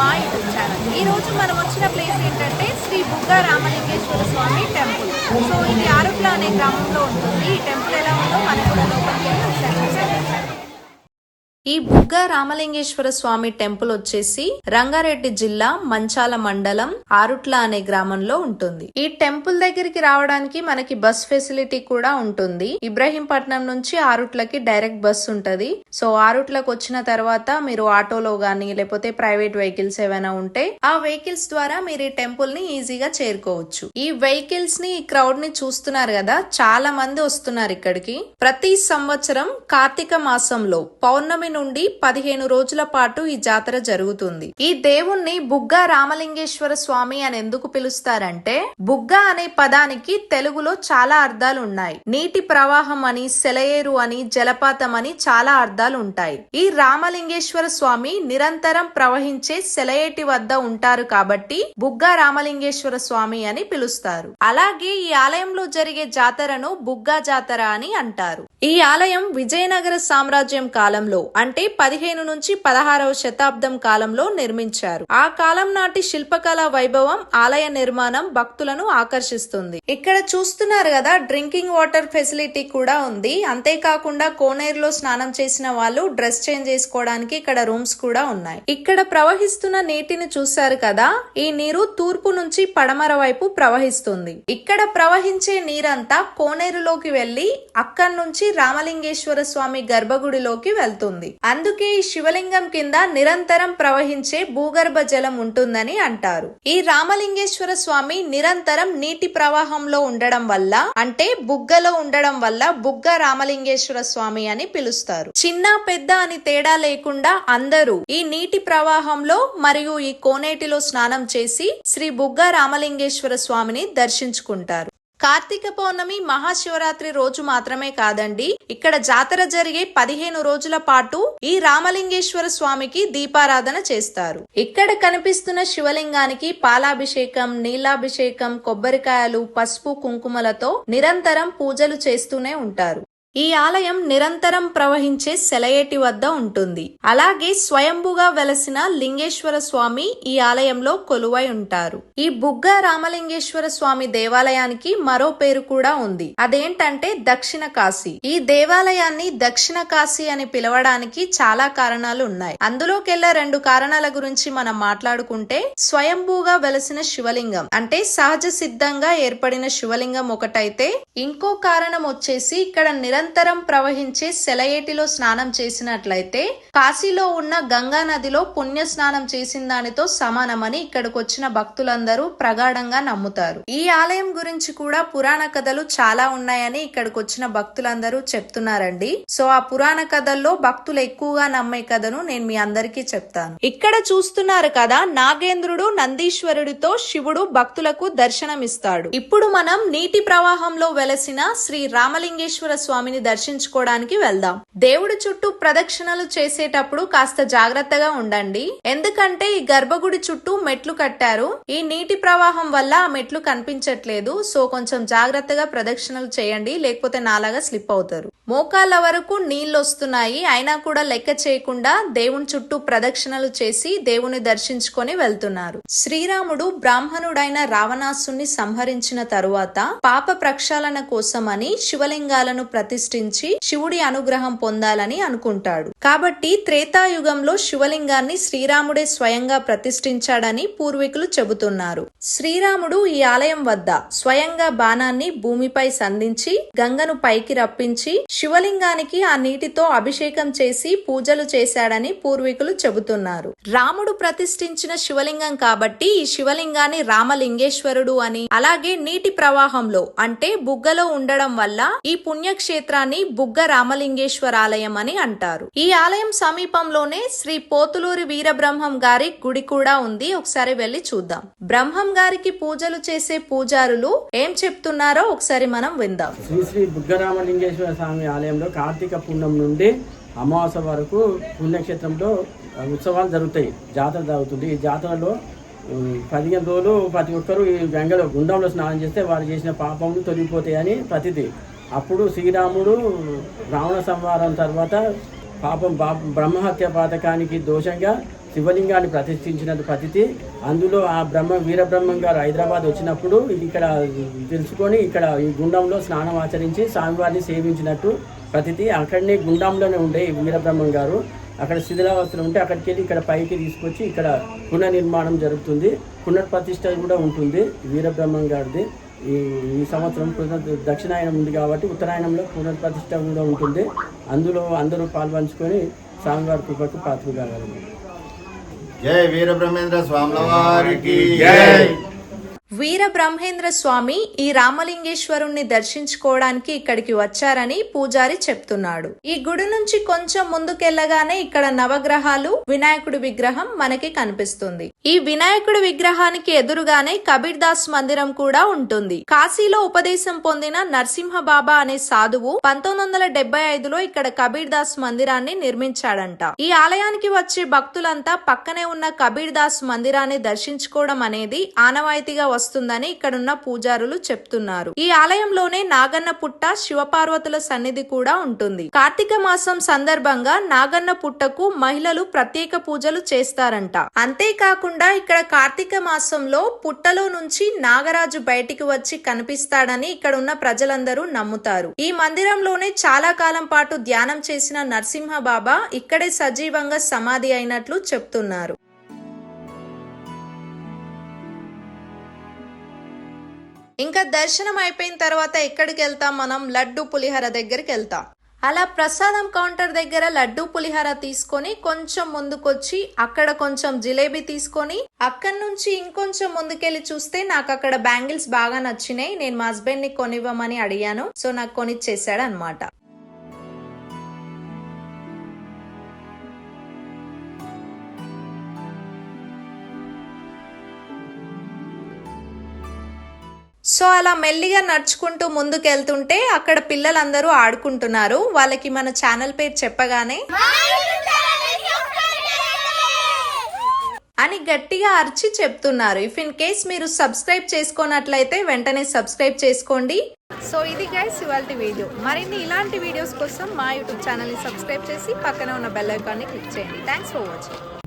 మా YouTube channel ఈ రోజు మనం వచ్చిన ప్లేస్ ఏంటంటే శ్రీ బుగ్గ రామలింగేశ్వర స్వామి టెంపుల్. సో ఇది ఆరుట్ల అనే గ్రామంలో ఉంటుంది. ఈ టెంపుల్ ఎలా ఉందో మనం కూడా లోపలికి వెళ్ళి ఈ బుగ్గ రామలింగేశ్వర స్వామి టెంపుల్ వచ్చేసి రంగారెడ్డి జిల్లా మంచాల మండలం ఆరుట్ల అనే గ్రామంలో ఉంటుంది. ఈ టెంపుల్ దగ్గరికి రావడానికి మనకి బస్ ఫెసిలిటీ కూడా ఉంటుంది. ఇబ్రహీంపట్నం నుంచి ఆరుట్లకి డైరెక్ట్ బస్ ఉంటది. సో ఆరుట్లకు వచ్చిన తర్వాత మీరు ఆటోలో గానీ లేకపోతే ప్రైవేట్ వెహికల్స్ ఏమైనా ఉంటే ఆ వెహికల్స్ ద్వారా మీరు ఈ టెంపుల్ని ఈజీగా చేరుకోవచ్చు. ఈ వెహికల్స్ని ఈ క్రౌడ్ని చూస్తున్నారు కదా చాలా మంది వస్తున్నారు ఇక్కడికి. ప్రతి సంవత్సరం కార్తీక మాసంలో పౌర్ణమి నుండి పదిహేను రోజుల పాటు ఈ జాతర జరుగుతుంది. ఈ దేవుణ్ణి బుగ్గ రామలింగేశ్వర స్వామి అని ఎందుకు పిలుస్తారంటే బుగ్గ అనే పదానికి తెలుగులో చాలా అర్థాలు ఉన్నాయి నీటి ప్రవాహం అని సెలయేరు అని జలపాతం అని చాలా అర్థాలు ఉంటాయి ఈ రామలింగేశ్వర స్వామి నిరంతరం ప్రవహించే సెలయేటి వద్ద ఉంటారు కాబట్టి బుగ్గ రామలింగేశ్వర స్వామి అని పిలుస్తారు. అలాగే ఈ ఆలయంలో జరిగే జాతరను బుగ్గా జాతర అని అంటారు. ఈ ఆలయం విజయనగర సామ్రాజ్యం కాలంలో అంటే పదిహేను నుంచి పదహారవ శతాబ్దం కాలంలో నిర్మించారు. ఆ కాలం నాటి శిల్పకళ వైభవం ఆలయ నిర్మాణం భక్తులను ఆకర్షిస్తుంది. ఇక్కడ చూస్తున్నారు కదా డ్రింకింగ్ వాటర్ ఫెసిలిటీ కూడా ఉంది. అంతేకాకుండా కోనేరులో స్నానం చేసిన వాళ్ళు డ్రెస్ చేంజ్ చేసుకోవడానికి ఇక్కడ రూమ్స్ కూడా ఉన్నాయి. ఇక్కడ ప్రవహిస్తున్న నీటిని చూశారు కదా ఈ నీరు తూర్పు నుంచి పడమర వైపు ప్రవహిస్తుంది. ఇక్కడ ప్రవహించే నీరంతా కోనేరులోకి వెళ్ళి అక్కడి నుంచి రామలింగేశ్వర స్వామి గర్భగుడిలోకి వెళ్తుంది. అందుకే ఈ శివలింగం కింద నిరంతరం ప్రవహించే భూగర్భ జలం ఉంటుందని అంటారు. ఈ రామలింగేశ్వర స్వామి నిరంతరం నీటి ప్రవాహంలో ఉండడం వల్ల అంటే బుగ్గలో ఉండడం వల్ల బుగ్గ రామలింగేశ్వర స్వామి అని పిలుస్తారు. చిన్న పెద్ద అని తేడా లేకుండా అందరూ ఈ నీటి ప్రవాహంలో మరియు ఈ కోనేటిలో స్నానం చేసి శ్రీ బుగ్గ రామలింగేశ్వర స్వామిని దర్శించుకుంటారు. కార్తీక పౌర్ణమి మహాశివరాత్రి రోజు మాత్రమే కాదండి ఇక్కడ జాతర జరిగే పదిహేను రోజుల పాటు ఈ రామలింగేశ్వర స్వామికి దీపారాధన చేస్తారు. ఇక్కడ కనిపిస్తున్న శివలింగానికి పాలాభిషేకం నీలాభిషేకం కొబ్బరికాయలు పసుపు కుంకుమలతో నిరంతరం పూజలు చేస్తూనే ఉంటారు. ఈ ఆలయం నిరంతరం ప్రవహించే సెలయేటి వద్ద ఉంటుంది. అలాగే స్వయంభుగా వెలసిన లింగేశ్వర స్వామి ఈ ఆలయంలో కొలువై ఉంటారు. ఈ బుగ్గ రామలింగేశ్వర స్వామి దేవాలయానికి మరో పేరు కూడా ఉంది. అదేంటంటే దక్షిణ కాశీ. ఈ దేవాలయాన్ని దక్షిణ కాశీ అని పిలవడానికి చాలా కారణాలు ఉన్నాయి. అందులోకెల్లా రెండు కారణాల గురించి మనం మాట్లాడుకుంటే స్వయంభూగా వెలసిన శివలింగం అంటే సహజ సిద్ధంగా ఏర్పడిన శివలింగం ఒకటైతే ఇంకో కారణం వచ్చేసి ఇక్కడ నిర నిరంతరం ప్రవహించే సెలయేటిలో స్నానం చేసినట్లయితే కాశీలో ఉన్న గంగా నదిలో పుణ్య స్నానం చేసిన దానితో సమానమని ఇక్కడికి వచ్చిన భక్తులందరూ ప్రగాఢంగా నమ్ముతారు. ఈ ఆలయం గురించి కూడా పురాణ కథలు చాలా ఉన్నాయని ఇక్కడికి వచ్చిన భక్తులందరూ చెప్తున్నారండి. సో ఆ పురాణ కథల్లో భక్తులు ఎక్కువగా నమ్మే కథను నేను మీ అందరికీ చెప్తాను. ఇక్కడ చూస్తున్నారు కదా నాగేంద్రుడు నందీశ్వరుడితో శివుడు భక్తులకు దర్శనమిస్తాడు. ఇప్పుడు మనం నీటి ప్రవాహంలో వెలసిన శ్రీ రామలింగేశ్వర స్వామి స్వామిని దర్శించుకోవడానికి వెళ్దాం. దేవుడి చుట్టూ ప్రదక్షిణలు చేసేటప్పుడు కాస్త జాగ్రత్తగా ఉండండి. ఎందుకంటే ఈ గర్భగుడి చుట్టూ మెట్లు కట్టారు. ఈ నీటి ప్రవాహం వల్ల ఆ మెట్లు కనిపించట్లేదు. సో కొంచెం జాగ్రత్తగా ప్రదక్షిణలు చేయండి. లేకపోతే నాలాగా స్లిప్ అవుతారు. మోకాళ్ళ వరకు నీళ్ళు వస్తున్నాయి. అయినా కూడా లెక్క చేయకుండా దేవుని చుట్టూ ప్రదక్షిణలు చేసి దేవుని దర్శించుకొని వెళ్తున్నారు. శ్రీరాముడు బ్రాహ్మణుడైన రావణాసుని సంహరించిన తరువాత పాప ప్రక్షాళన కోసమని శివలింగాలను ప్రతిష్ఠించి శివుడి అనుగ్రహం పొందాలని అనుకుంటాడు. కాబట్టి త్రేతాయుగంలో శివలింగాన్ని శ్రీరాముడే స్వయంగా ప్రతిష్ఠించాడని పూర్వీకులు చెబుతున్నారు. శ్రీరాముడు ఈ ఆలయం వద్ద స్వయంగా బాణాన్ని భూమిపై సంధించి గంగను పైకి రప్పించి శివలింగానికి ఆ నీటితో అభిషేకం చేసి పూజలు చేశాడని పూర్వీకులు చెబుతున్నారు. రాముడు ప్రతిష్ఠించిన శివలింగం కాబట్టి ఈ శివలింగాన్ని రామలింగేశ్వరుడు అని అలాగే నీటి ప్రవాహంలో అంటే బుగ్గలో ఉండడం వల్ల ఈ క్షేత్రాన్ని బుగ్గ రామలింగేశ్వర ఆలయం అని అంటారు. ఈ ఆలయం సమీపంలోనే శ్రీ పోతులూరి వీరబ్రహ్మం గారి గుడి కూడా ఉంది. ఒకసారి వెళ్ళి చూద్దాం. బ్రహ్మం గారికి పూజలు చేసే పూజారులు ఏం చెప్తున్నారో ఒకసారి మనం విందాం. శ్రీ శ్రీ బుగ్గరామలింగేశ్వర స్వామి ఆలయంలో కార్తీక పూర్ణం నుండి అమావాస్య వరకు పుణ్యక్షేత్రంలో ఉత్సవాలు జరుగుతాయి. జాతర జరుగుతుంది. ఈ జాతరలో పదిహేను రోజులు ప్రతి ఒక్కరూ ఈ గంగలో గుండంలో స్నానం చేస్తే వారు చేసిన పాపములు తొలగిపోతాయని ప్రతిదీ. అప్పుడు శ్రీరాముడు రావణ సంహారం తర్వాత పాపం బ్రహ్మహత్య పాతకానికి దోషంగా శివలింగాన్ని ప్రతిష్ఠించిన ప్రతిథి అందులో ఆ బ్రహ్మ వీరబ్రహ్మం గారు హైదరాబాద్ వచ్చినప్పుడు ఇక్కడ తెలుసుకొని ఇక్కడ ఈ గుండంలో స్నానం ఆచరించి స్వామివారిని సేవించినట్టు ప్రతిథి అక్కడనే గుండంలోనే ఉండే వీరబ్రహ్మం గారు. అక్కడ శిథిలావస్థలు ఉంటే అక్కడికి వెళ్ళి ఇక్కడ పైకి తీసుకొచ్చి ఇక్కడ పునర్నిర్మాణం జరుగుతుంది. పునర్ప్రతిష్ట కూడా ఉంటుంది వీరబ్రహ్మం గారిది. ఈ ఈ సంవత్సరం పునర్ దక్షిణాయనం ఉంది కాబట్టి ఉత్తరాయణంలో పునర్ప్రతిష్ఠ కూడా ఉంటుంది. అందులో అందరూ పాల్పంచుకొని స్వామివారి కృపకు పాత్ర కాగలరు. జై వీరబ్రహ్మేంద్ర స్వాముల వారికి జై. వీర బ్రహ్మేంద్ర స్వామి ఈ రామలింగేశ్వరుణ్ణి దర్శించుకోవడానికి ఇక్కడికి వచ్చారని పూజారి చెప్తున్నాడు. ఈ గుడి నుంచి కొంచెం ముందుకెళ్ళగానే ఇక్కడ నవగ్రహాలు వినాయకుడి విగ్రహం మనకి కనిపిస్తుంది. ఈ వినాయకుడి విగ్రహానికి ఎదురుగానే కబీర్ దాస్ మందిరం కూడా ఉంటుంది. కాశీలో ఉపదేశం పొందిన నరసింహ బాబా అనే సాధువు పంతొమ్మిది వందల డెబ్బై ఐదులో ఇక్కడ కబీర్ దాస్ మందిరాన్ని నిర్మించాడంట. ఈ ఆలయానికి వచ్చే భక్తులంతా పక్కనే ఉన్న కబీర్ దాస్ మందిరాన్ని దర్శించుకోవడం అనేది ఆనవాయితీగా వస్తుందని ఇక్కడున్న పూజారులు చెప్తున్నారు. ఈ ఆలయంలోనే నాగన్న పుట్ట శివపార్వతుల సన్నిధి కూడా ఉంటుంది. కార్తీక మాసం సందర్భంగా నాగన్న పుట్టకు మహిళలు ప్రత్యేక పూజలు చేస్తారంట. అంతేకాకుండా ఇక్కడ కార్తీక మాసంలో పుట్టలో నుంచి నాగరాజు బయటికి వచ్చి కనిపిస్తాడని ఇక్కడ ఉన్న ప్రజలందరూ నమ్ముతారు. ఈ మందిరంలోనే చాలా కాలం పాటు ధ్యానం చేసిన నరసింహ బాబా ఇక్కడే సజీవంగా సమాధి అయినట్లు చెప్తున్నారు. ఇంకా దర్శనం అయిపోయిన తర్వాత ఎక్కడికి వెళ్తాం మనం? లడ్డు పులిహోర దగ్గరికి వెళ్తాం. అలా ప్రసాదం కౌంటర్ దగ్గర లడ్డు పులిహోర తీసుకొని కొంచెం ముందుకొచ్చి అక్కడ కొంచెం జిలేబీ తీసుకొని అక్కడి నుంచి ఇంకొంచెం ముందుకెళ్ళి చూస్తే నాకు అక్కడ బ్యాంగిల్స్ బాగా నచ్చినాయి. నేను మా హస్బెండ్ని కొనివ్వమని అడిగాను. సో నాకు కొనిచ్చేసాడు అనమాట సో అలా మెల్లిగా నడుచుకుంటూ ముందుకెళ్తుంటే అక్కడ పిల్లలందరూ ఆడుకుంటున్నారు. వాళ్ళకి మన ఛానల్ పేరు చెప్పగానే అని గట్టిగా అరిచి చెప్తున్నారు. ఇఫ్ ఇన్ కేస్ మీరు సబ్స్క్రైబ్ చేసుకున్నట్లయితే వెంటనే సబ్స్క్రైబ్ చేసుకోండి. సో ఇది గైస్ ఇవాళ వీడియో. మరిన్ని ఇలాంటి వీడియోస్ కోసం మా యూట్యూబ్ ఛానల్ని సబ్స్క్రైబ్ చేసి పక్కన ఉన్న బెల్ ఐకాన్ని క్లిక్ చేయండి. Thanks for watching